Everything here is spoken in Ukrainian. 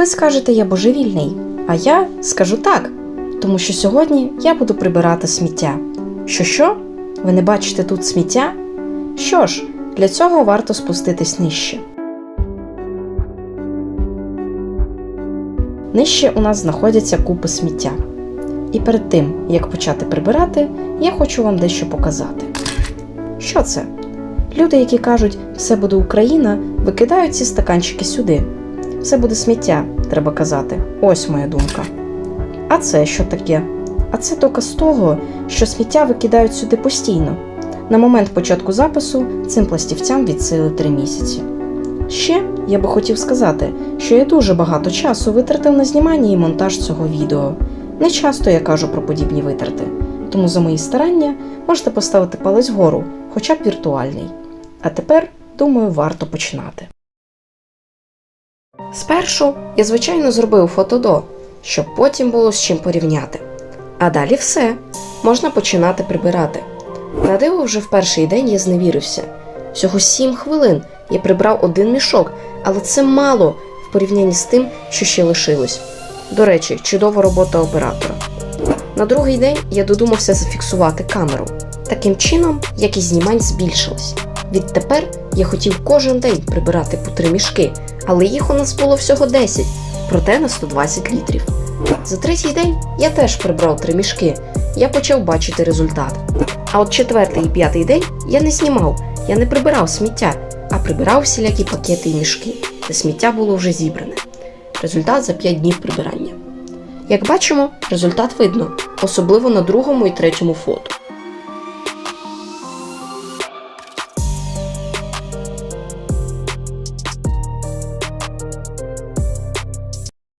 ви скажете, я божевільний, а я скажу так, тому що сьогодні я буду прибирати сміття. Що що? Ви не бачите тут сміття? Що ж, для цього варто спуститись нижче. Нижче у нас знаходяться купи сміття. І перед тим, як почати прибирати, я хочу вам дещо показати. Що це? Люди, які кажуть, все буде Україна, викидають ці стаканчики сюди. Все буде сміття, треба казати. Ось моя думка. А це що таке? А це доказ того, що сміття викидають сюди постійно. На момент початку запису цим пластівцям відсили 3 місяці. Ще я би хотів сказати, що я дуже багато часу витратив на знімання і монтаж цього відео. Не часто я кажу про подібні витрати, тому за мої старання можете поставити палець вгору, хоча б віртуальний. А тепер, думаю, варто починати. Спершу я, звичайно, зробив фото до, щоб потім було з чим порівняти. А далі все, можна починати прибирати. На диво вже в перший день я зневірився. Всього 7 хвилин я прибрав один мішок, але це мало в порівнянні з тим, що ще лишилось. До речі, чудова робота оператора. На другий день я додумався зафіксувати камеру. Таким чином, якість знімань збільшилась. Відтепер я хотів кожен день прибирати по три мішки, але їх у нас було всього 10, проте на 120 літрів. За третій день я теж прибрав три мішки, я почав бачити результат. А от четвертий і п'ятий день я не знімав, я не прибирав сміття, а прибирав всілякі пакети і мішки, де сміття було вже зібране. Результат за 5 днів прибирання. Як бачимо, результат видно, особливо на другому і третьому фото.